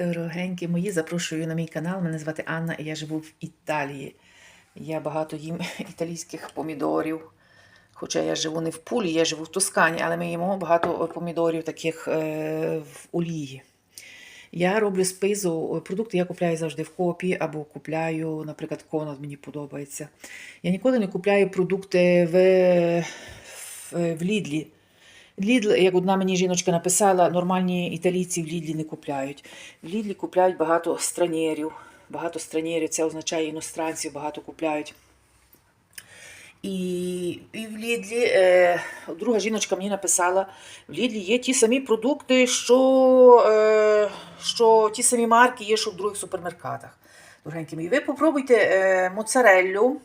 Дорогенькі мої, запрошую на мій канал. Мене звати Анна і я живу в Італії. Я багато їм італійських помідорів. Хоча я живу не в Пулі, я живу в Тоскані, але ми їмо багато помідорів таких е, в олії. Я роблю з пизу продукти, я купляю завжди в копі або купляю, наприклад, конат мені подобається. Я ніколи не купляю продукти в, в, в Лідлі. Лідл, як одна мені жіночка написала, нормальні італійці в Лідлі не купляють. В Лідлі купляють багато странєрів. Багато странєрів, це означає іностранців, багато купляють. І, і в Лідлі, е, друга жіночка мені написала, в Лідлі є ті самі продукти, що, е, що ті самі марки є, що в других супермеркатах. Дорогенькі мої, ви попробуйте е, моцареллю.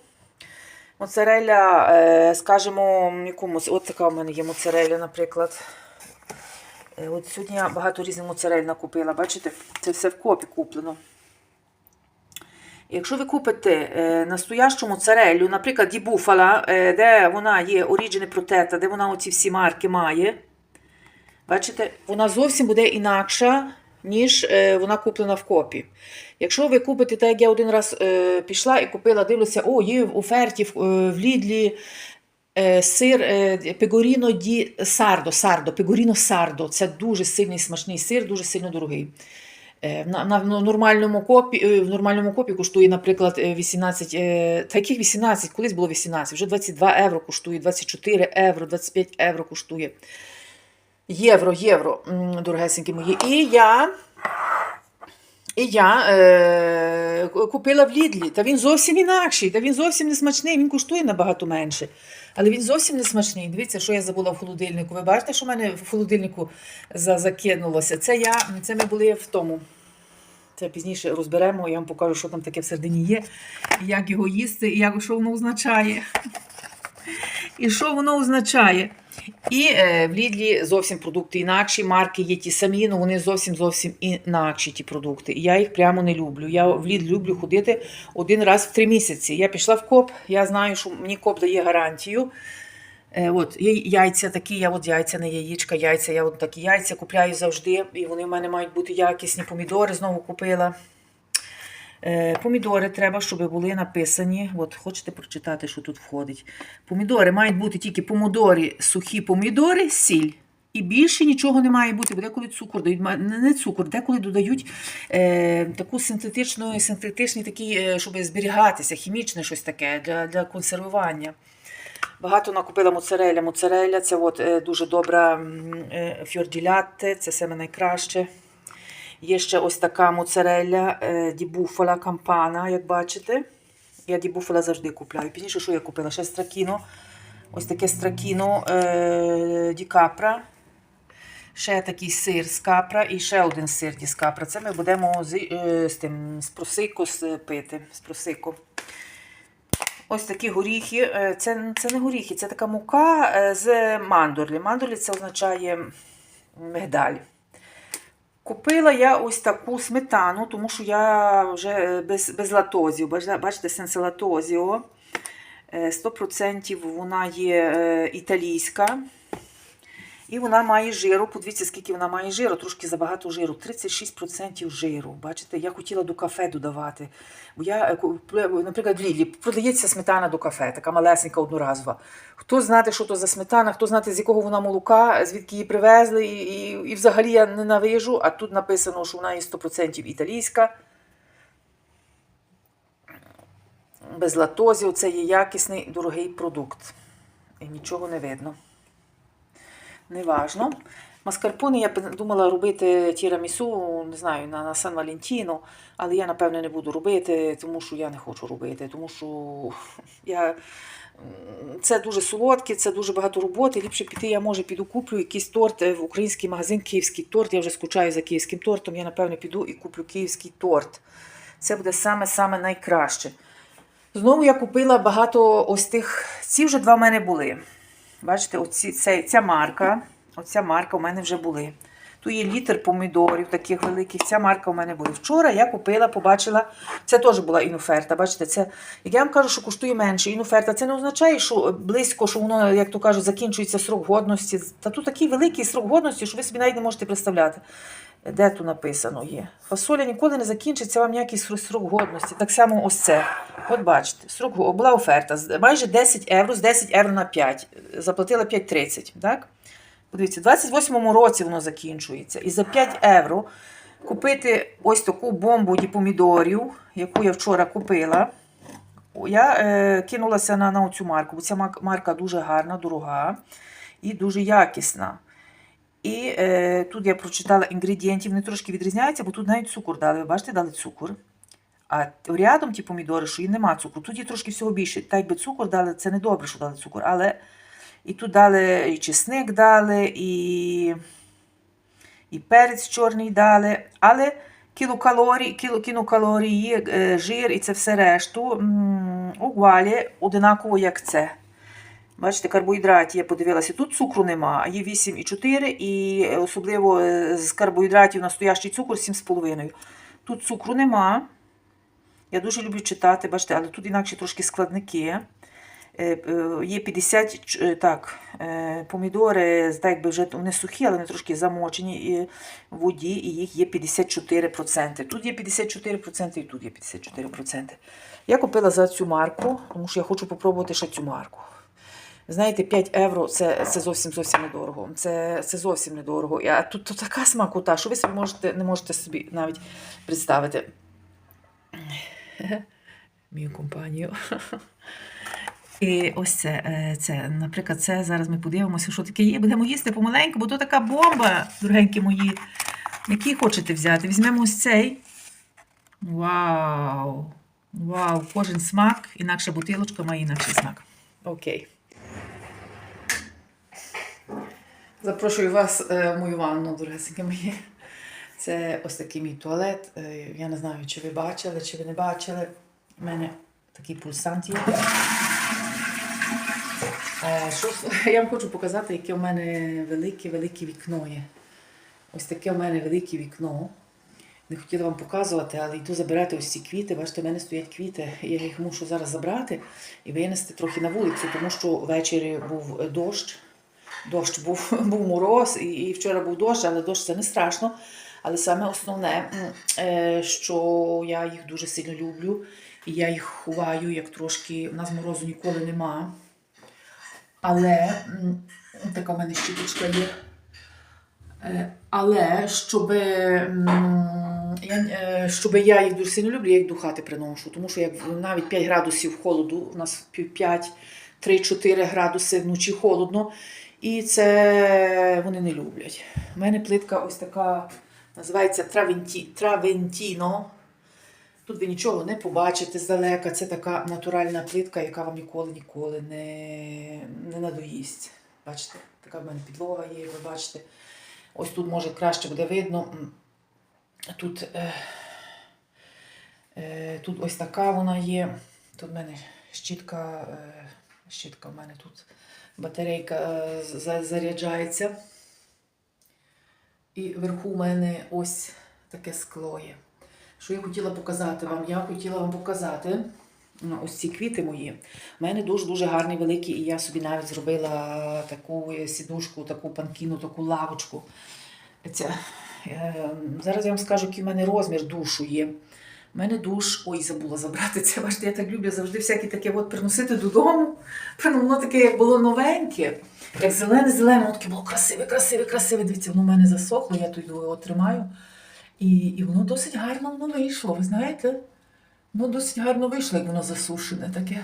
Моцарелля, е, скажімо, якомусь, от така у мене є моцарелля, наприклад. Е, От сьогодні я багато різних моцарель накупила. Бачите, це все в копі куплено. Якщо ви купите е, настоящу моцарелю, наприклад, е, де вона є Origine Protetta, де вона оці всі марки має, бачите, вона зовсім буде інакша, ніж е, вона куплена в копі. Якщо ви купите, так як я один раз е, пішла і купила, дивлюся, о, є в оферті в, е, Лідлі сир Пегоріно ді Сардо, Сардо, Пегоріно Сардо. Це дуже сильний смачний сир, дуже сильно дорогий. На, на, на нормальному копі, в нормальному копі коштує, наприклад, е, 18, е, таких 18, колись було 18, вже 22 євро коштує, 24 євро, 25 євро коштує. Євро, євро, дорогесенькі мої. І я, і я е, купила в Лідлі. Та він зовсім інакший, та він зовсім не смачний, він коштує набагато менше. Але він зовсім не смачний. Дивіться, що я забула в холодильнику. Ви бачите, що в мене в холодильнику за- закинулося? Це я, це ми були в тому. Це пізніше розберемо, я вам покажу, що там таке всередині є, як його їсти, і як, що воно означає. І що воно означає? І е, в Лідлі зовсім продукти інакші, марки є ті самі, але вони зовсім зовсім інакші ті продукти. І я їх прямо не люблю. Я в Лід люблю ходити один раз в три місяці. Я пішла в коп, я знаю, що мені коп дає гарантію. Е, от, яйця такі, я от яйця, не яєчка, яйця, я от такі яйця купляю завжди, і вони в мене мають бути якісні. Помідори знову купила. Е, Помідори треба, щоб були написані. От, хочете прочитати, що тут входить. Помідори мають бути тільки помідори, сухі помідори, сіль. І більше нічого не має бути, бо деколи цукор дають, не цукор, деколи додають е, таку синтетичну, синтетичний такий, е, щоб зберігатися, хімічне щось таке для, для консервування. Багато накупила моцареля. Моцареля це от, е, дуже добра е, фьорділятте, це саме найкраще. Є ще ось така моцарелля е, ді буфала кампана, як бачите. Я ді буфала завжди купляю. Пізніше, що я купила? Ще стракіно. Ось таке стракіно е, ді капра. Ще такий сир з капра і ще один сир ді з капра. Це ми будемо з, е, з тим з просико пити. З просико. Ось такі горіхи. Це, це не горіхи, це така мука з мандорлі. Мандорлі це означає мигдаль. Купила я ось таку сметану, тому що я вже е, без, без латозів. Бачите, Бачите, сенсе латозіо. Е, 100% вона є е, італійська. І вона має жиру. Подивіться, скільки вона має жиру, трошки забагато жиру. 36% жиру. Бачите, я хотіла до кафе додавати. Бо я, е, наприклад, в Лілі продається сметана до кафе, така малесенька, одноразова. Хто знати, що то за сметана, хто знати, з якого вона молока, звідки її привезли, і, і, і взагалі я ненавижу, а тут написано, що вона є 100% італійська. Без латозів це є якісний дорогий продукт. І нічого не видно. Неважно. Маскарпоне я б думала робити тірамісу, не знаю, на, на Сан Валентіно, але я, напевно, не буду робити, тому що я не хочу робити, тому що я... це дуже солодке, це дуже багато роботи. Ліпше піти, я може піду куплю якийсь торт е, в український магазин Київський торт. Я вже скучаю за київським тортом. Я, напевно, піду і куплю київський торт. Це буде саме-саме найкраще. Знову я купила багато ось тих. Ці вже два в мене були. Бачите, оці, ця, ця марка, оця марка у мене вже були. Тут є літр помідорів, таких великих. Ця марка у мене була. Вчора я купила, побачила, це теж була іноферта. Бачите, це, як я вам кажу, що коштує менше. Іноферта, це не означає, що близько, що воно, як то кажуть, закінчується срок годності. Та тут такий великий срок годності, що ви собі навіть не можете представляти. Де тут написано є? Фасоля ніколи не закінчиться вам ніякий срок годності. Так само ось це. От бачите, срок, була оферта. Майже 10 євро, з 10 євро на 5. Заплатила 5,30. Так? Подивіться, в 28-му році воно закінчується. І за 5 євро купити ось таку бомбу ді помідорів, яку я вчора купила. Я е, кинулася на, на цю марку, бо ця марка дуже гарна, дорога і дуже якісна. І е, тут я прочитала інгредієнтів, вони трошки відрізняються, бо тут навіть цукор дали. Ви бачите, дали цукор. А рядом ті помідори, що і нема цукру. Тут є трошки всього більше. Так якби цукор дали, це не добре, що дали цукор. Але і тут дали і чесник дали, і, і перець чорний дали. Але кілокалорій, кіло, кілокалорії, е, жир і це все решту у гвалі одинаково, як це. Бачите, карбоїдратів, я подивилася, тут цукру нема, є 8,4 і особливо е, з карбоїдратів настоящий цукор 7,5. Тут цукру нема. Я дуже люблю читати, бачите, але тут інакше трошки складники. Е, е, Є 50, е, так, помідори, так якби вже вони сухі, але вони трошки замочені в воді, і їх є 54%. Тут є 54% і тут є 54%. Я купила за цю марку, тому що я хочу попробувати ще цю марку. Знаєте, 5 євро це, це зовсім зовсім недорого. Це, це зовсім недорого. А тут, тут така смакота, що ви собі можете, не можете собі навіть представити. Мою компанію. І ось це, е, це, наприклад, це зараз ми подивимося, що таке є. Будемо їсти помаленьку, бо то така бомба, дорогенькі мої. Який хочете взяти? Візьмемо ось цей. Вау! Вау! Кожен смак, інакша бутилочка має інакший смак. Окей. Запрошую вас е, в мою ванну, дорогесенькі мої. Це ось такий мій туалет. Е, Я не знаю, чи ви бачили, чи ви не бачили. У мене такий пульсант є. Е, я вам хочу показати, яке у мене велике-велике вікно є. Ось таке у мене велике вікно. Не хотіла вам показувати, але йду забирати ось ці квіти. Бачите, в мене стоять квіти. Я їх мушу зараз забрати і винести трохи на вулицю, тому що ввечері був дощ. Дощ був, був мороз, і, і вчора був дощ, але дощ це не страшно. Але саме основне, е, що я їх дуже сильно люблю, і я їх ховаю, як трошки. У нас морозу ніколи нема. Але така в мене щіточка є. Е, Але щоб, я, е, щоб я їх дуже сильно люблю, я їх до хати приношу. Тому що як навіть 5 градусів холоду, у нас 5, 3-4 градуси вночі холодно, і це вони не люблять. У мене плитка ось така, називається Травенті, Травентіно. Тут ви нічого не побачите здалека. Це така натуральна плитка, яка вам ніколи ніколи не, не надоїсть. Бачите, така в мене підлога є, ви бачите. Ось тут може краще буде видно. Тут, е, е, тут ось така вона є. Тут в мене щітка, е, щітка в мене тут батарейка е, за- заряджається. І вверху у мене ось таке скло є. Що я хотіла показати вам? Я хотіла вам показати ну, ось ці квіти мої. У мене дуже-дуже гарний великий, і я собі навіть зробила таку сідушку, таку панкіну, таку лавочку. Це, е, зараз я вам скажу, який в мене розмір душу є. У мене душ, ой, забула забрати це. Бачите, я так люблю завжди всяке таке от приносити додому. Воно таке, як було новеньке, як зелене-зелене, воно таке було красиве, красиве, красиве. Дивіться, воно в мене засохло, я тут його тримаю. І, і воно досить гарно воно вийшло, ви знаєте? Воно досить гарно вийшло, як воно засушене таке.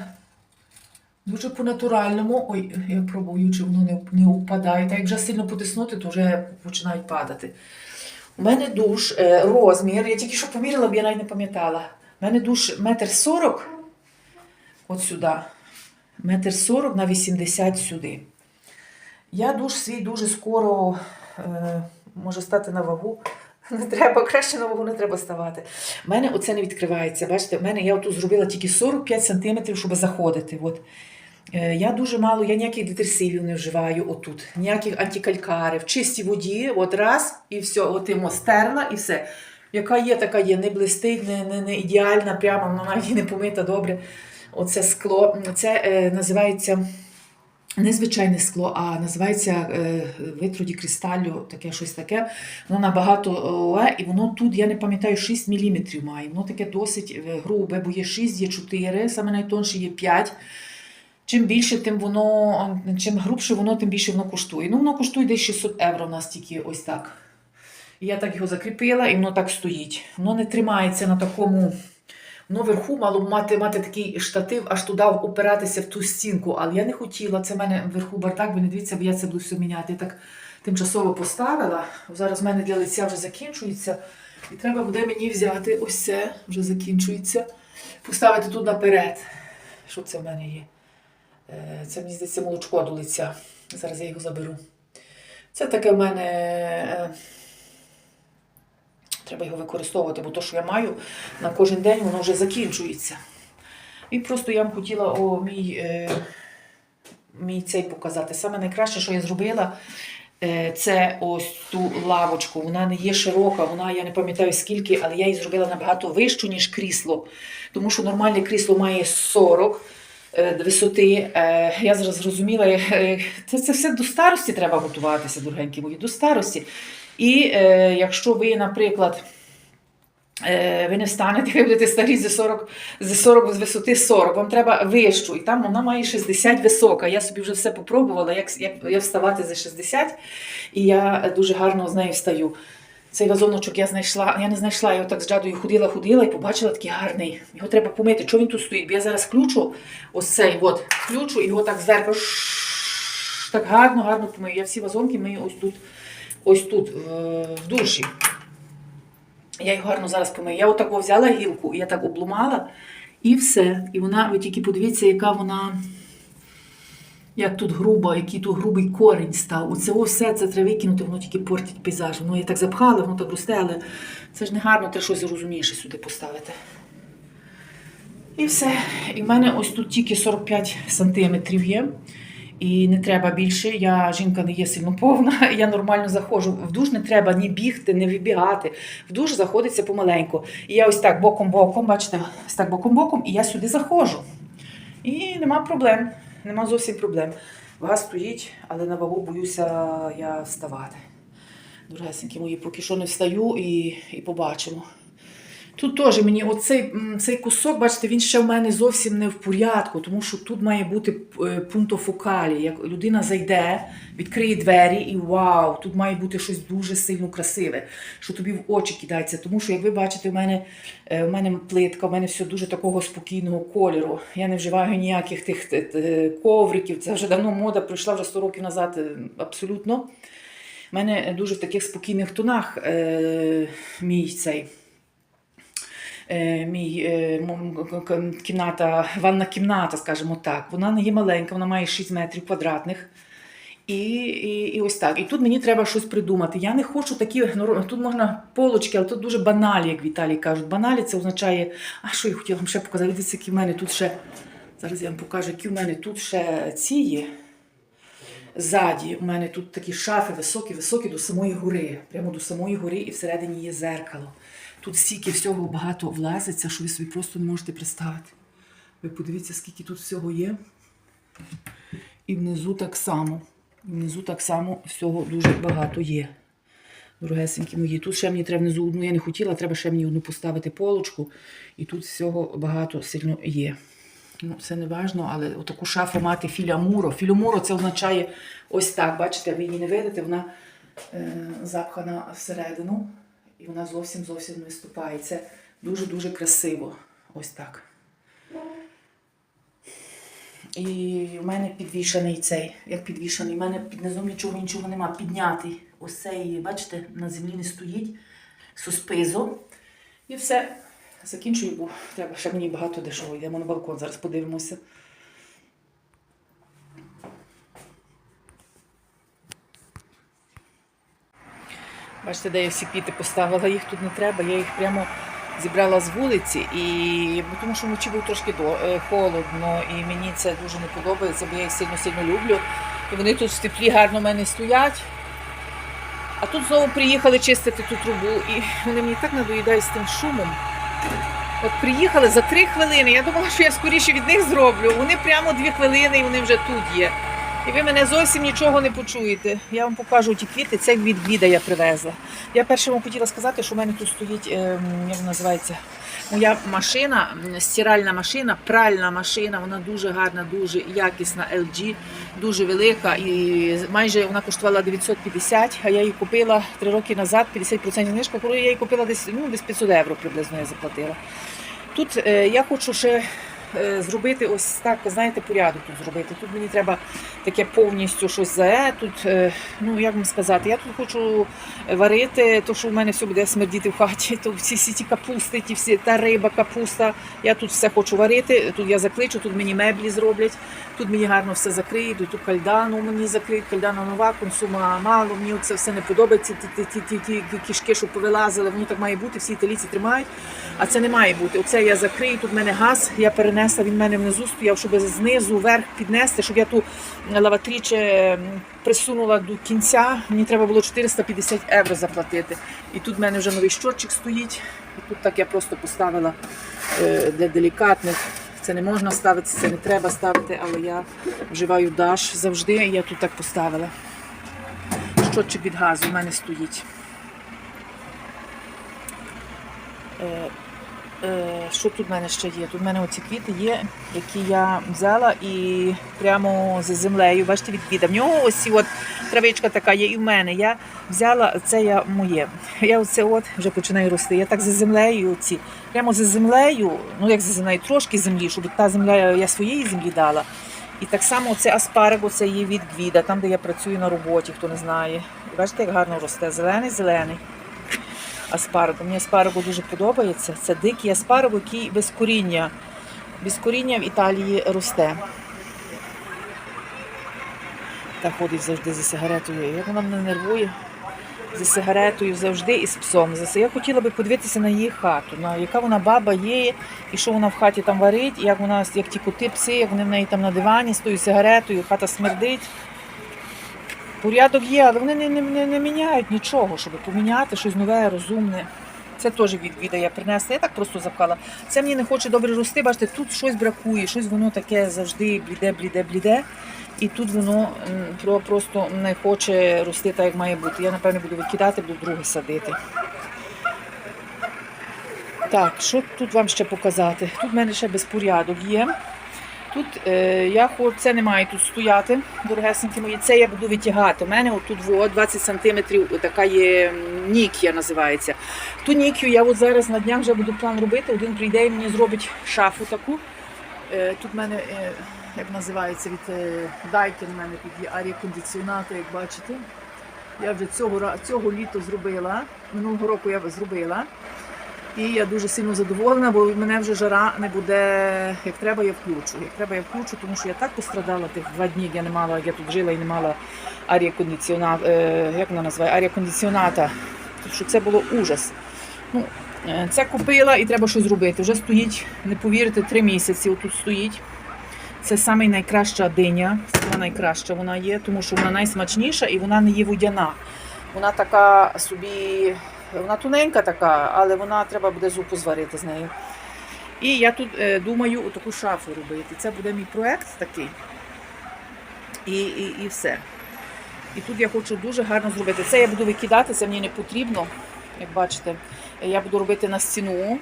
Дуже по-натуральному. Ой, я пробую, чи воно не, не впадає. Та як вже сильно потиснути, то вже починають падати. У мене душ, е, розмір, я тільки що поміряла, бо я навіть не пам'ятала. У мене душ метр сорок от сюди. Метр сорок на 80 сюди. Я душ свій дуже скоро е, може стати на вагу. Не треба, краще на вагу не треба ставати. У мене оце не відкривається. Бачите, в мене я отут зробила тільки 45 см, щоб заходити. От. Е, Я дуже мало, я ніяких детерсивів не вживаю отут, ніяких антикалькарів, чистій воді, от раз і все, от йому стерла і все. Яка є, така є, не блистить, не, не, не ідеальна, прямо вона навіть не помита добре. Оце скло. Це е, називається не звичайне скло, а називається е, витруді кристалю, таке щось таке. Воно набагато ле, і воно тут, я не пам'ятаю, 6 мм має. Воно таке досить е, грубе, бо є 6, є 4, саме найтонше є 5. Чим більше, тим воно, чим грубше воно, тим більше воно коштує. Ну, воно коштує десь 600 євро у нас тільки ось так. І я так його закріпила, і воно так стоїть. Воно не тримається на такому. Воно вверху мало б мати, мати такий штатив, аж туди опиратися в ту стінку. Але я не хотіла. Це в мене вверху бардак, ви не дивіться, бо я це буду все міняти. Я так тимчасово поставила. Зараз в мене для лиця вже закінчується. І треба буде мені взяти ось це, вже закінчується. Поставити тут наперед. Що це в мене є? Е, Це, мені здається, молочко до лиця. Зараз я його заберу. Це таке в мене. Е, Треба його використовувати, бо то, що я маю на кожен день, воно вже закінчується. І просто я вам хотіла о, мій, е, мій цей показати. Саме найкраще, що я зробила, е, це ось ту лавочку. Вона не є широка, вона, я не пам'ятаю скільки, але я її зробила набагато вищу, ніж крісло. Тому що нормальне крісло має 40 е, висоти. Е, я зараз зрозуміла, е, це, це все до старості треба готуватися, дорогенькі мої, до старості. І е, якщо ви, наприклад, е, ви не встанете, ви будете старі з 40, з 40 з висоти 40, вам треба вищу, і там вона має 60 висока. Я собі вже все попробувала, як, як, як вставати за 60, і я дуже гарно з нею встаю. Цей вазоночок я знайшла, я не знайшла, я його так з джадою ходила, ходила і побачила такий гарний. Його треба помити. Чого він тут стоїть? Бо я зараз включу ось цей, от, включу і його так зверху так гарно, гарно помию. Я всі вазонки мию ось тут, ось тут, в- в душі. Я його гарно зараз помию. Я отако взяла гілку, я так облумала, і все. І вона, ви тільки подивіться, яка вона. Як тут грубо, який тут грубий корінь став. Оце все це треба викинути, воно тільки портить пейзаж. Воно я так запхала, воно так росте, але це ж не гарно, треба щось розумніше сюди поставити. І все. І в мене ось тут тільки 45 сантиметрів є. І не треба більше. Я жінка не є сильно повна. Я нормально заходжу. В душ не треба ні бігти, ні вибігати. В душ заходиться помаленьку. І я ось так боком-боком, бачите, ось так боком-боком, і я сюди заходжу. І нема проблем. Нема зовсім проблем. Вага стоїть, але на вагу боюся я вставати. Дорогесенькі мої, поки що не встаю і, і побачимо. Тут теж мені оцей цей кусок, бачите, він ще в мене зовсім не в порядку, тому що тут має бути е, пункто фокалі. Як людина зайде, відкриє двері і вау, тут має бути щось дуже сильно красиве, що тобі в очі кидається. Тому що, як ви бачите, в мене, е, в мене плитка, в мене все дуже такого спокійного кольору. Я не вживаю ніяких тих ковриків. Це вже давно мода пройшла вже 100 років назад, е, абсолютно. У мене дуже в таких спокійних тонах е, мій цей мій е, м- к- к- кімната, ванна кімната, скажімо так. Вона не є маленька, вона має 6 метрів квадратних. І, і, і ось так. І тут мені треба щось придумати. Я не хочу такі. ну, Тут можна полочки, але тут дуже баналі, як в Італії кажуть. Баналі це означає. А що я хотіла вам ще показати? Дивіться, які в мене тут ще. Зараз я вам покажу, які в мене тут ще ці є. Ззаді у мене тут такі шафи високі, високі до самої гори. Прямо до самої гори, і всередині є зеркало. Тут стільки всього багато влазиться, що ви собі просто не можете представити. Ви подивіться, скільки тут всього є. І внизу так само. Внизу так само всього дуже багато є. Дорогесенькі мої. Тут ще мені треба внизу одну, я не хотіла, треба ще мені одну поставити полочку. І тут всього багато сильно є. Ну, це не важно, але отаку шафу мати філямуро. Філямуро це означає ось так. Бачите, ви її не видите, вона е, запхана всередину, і вона зовсім зовсім не виступає. Це дуже-дуже красиво. Ось так. І в мене підвішаний цей, як підвішаний, в мене під низом нічого нічого нема. Піднятий. Ось цей, бачите, на землі не стоїть суспизо. І все. Закінчую, бо треба ще мені багато дешево. Йдемо на балкон, зараз подивимося. Бачите, де я всі квіти поставила, їх тут не треба. Я їх прямо зібрала з вулиці, і тому що вночі був трошки е, холодно, і мені це дуже не подобається, бо я їх сильно сильно люблю. І вони тут в теплі гарно в мене стоять. А тут знову приїхали чистити ту трубу, і вони мені так надоїдають з тим шумом. От приїхали за три хвилини. Я думала, що я скоріше від них зроблю. Вони прямо дві хвилини і вони вже тут є. І ви мене зовсім нічого не почуєте. Я вам покажу ті квіти, це від Гвіда я привезла. Я перше вам хотіла сказати, що в мене тут стоїть, ем, як називається, моя машина, стиральна машина, пральна машина, вона дуже гарна, дуже якісна LG, дуже велика і майже вона коштувала 950, а я її купила три роки назад, 50% знижка, коли я її купила десь, ну, десь 500 євро приблизно я заплатила. Тут е, я хочу ще зробити ось так, знаєте, порядок тут зробити. Тут мені треба таке повністю щось за тут. Е, ну як вам сказати, я тут хочу варити, то що в мене все буде смердіти в хаті, то всі, всі ті капусти, ті всі та риба, капуста. Я тут все хочу варити. Тут я закличу, тут мені меблі зроблять, тут мені гарно все закриють, тут кальдану мені закриють, кальдана нова, консума мало. Мені це все не подобається. Ті, ті, ті, ті, ті кішки, що повилазили, воно так має бути, всі італійці тримають. А це не має бути. Оце я закрию, тут в мене газ, я перенесла, він мене внизу стояв, щоб знизу вверх піднести, щоб я ту лаватріче присунула до кінця. Мені треба було 450 євро заплатити. І тут в мене вже новий щотчик стоїть. І тут так я просто поставила е, для делікатних. Це не можна ставити, це не треба ставити, але я вживаю даш завжди, і я тут так поставила. Щотчик від газу в мене стоїть. Е, що тут в мене ще є? Тут в мене оці квіти є, які я взяла і прямо з землею, бачите, від квіта. В нього ось от травичка така є і в мене. Я взяла, це я моє. Я оце от вже починаю рости. Я так за землею оці. Прямо за землею, ну як за землею, трошки землі, щоб та земля я своєї землі дала. І так само це аспарго, це є від гвіда, там, де я працюю на роботі, хто не знає. Бачите, як гарно росте. Зелений, зелений аспарго. Мені аспарго дуже подобається. Це дикий аспарго, який без коріння. Без коріння в Італії росте. Та ходить завжди за сигаретою. Як вона мене нервує за сигаретою завжди і з псом. Я хотіла би подивитися на її хату, на яка вона баба є, і що вона в хаті там варить, і як вона, як ті коти, пси, як вони в неї там на дивані з тою сигаретою, хата смердить. Порядок є, але вони не, не, не, не міняють нічого, щоб поміняти щось нове, розумне. Це теж від віда я принесла. Я так просто запхала. Це мені не хоче добре рости. Бачите, тут щось бракує, щось воно таке завжди бліде, бліде, бліде. І тут воно просто не хоче рости так, як має бути. Я, напевно, буду викидати, буду друге садити. Так, що тут вам ще показати? Тут в мене ще безпорядок є. Тут е, я хочу, це не має тут стояти, дорогесенькі мої. Це я буду витягати. У мене отут во, 20 сантиметрів така є нікія називається. Ту нікію я от зараз на днях вже буду план робити. Один прийде і мені зробить шафу таку. Е, тут в мене, е, як називається, від е, Daikin у мене тут є арія кондиціонатор, як бачите. Я вже цього, цього літо зробила. Минулого року я зробила. І я дуже сильно задоволена, бо мене вже жара не буде як треба, я включу. Як треба, я включу, тому що я так пострадала тих два дні, я не мала, я тут жила і не мала арія кондиціоната, е, як вона називає, арія кондиціоната. Тому що це було ужас. Ну, е, це купила і треба щось зробити. Вже стоїть, не повірите, три місяці отут стоїть. Це саме найкраща диня, сама найкраща вона є, тому що вона найсмачніша і вона не є водяна. Вона така собі, вона тоненька така, але вона треба буде зупу зварити з нею. І я тут е, думаю таку шафу робити. Це буде мій проект такий. І, і, і все. І тут я хочу дуже гарно зробити. Це я буду викидати, це мені не потрібно. Як бачите, я буду робити на стіну.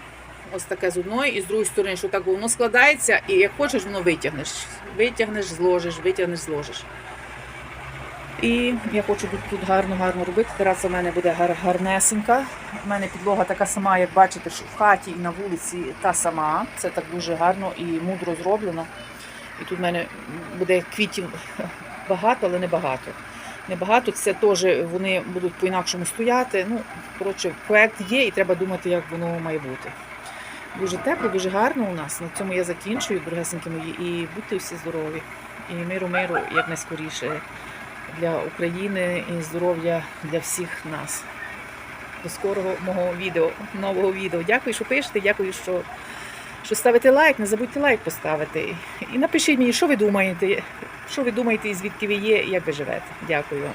Ось таке з одної і з другої сторони, що так воно складається, і як хочеш, воно витягнеш. Витягнеш, зложиш, витягнеш, зложиш. І я хочу тут, тут гарно гарно робити. Тераса в мене буде гар, гарнесенька. У мене підлога така сама, як бачите, що в хаті і на вулиці та сама. Це так дуже гарно і мудро зроблено. І тут в мене буде квітів багато, але не багато. Небагато, це теж вони будуть по-інакшому стояти. Ну, коротше, проект є і треба думати, як воно має бути. Дуже тепло, дуже гарно у нас. На цьому я закінчую, дорогесенькі мої, і будьте всі здорові. І миру, миру якнайскоріше для України і здоров'я для всіх нас. до скорого мого відео, нового відео. Дякую, що пишете, дякую, що, що ставите лайк. Не забудьте лайк поставити. І напишіть мені, що ви думаєте, що ви думаєте, і звідки ви є, і як ви живете. Дякую вам.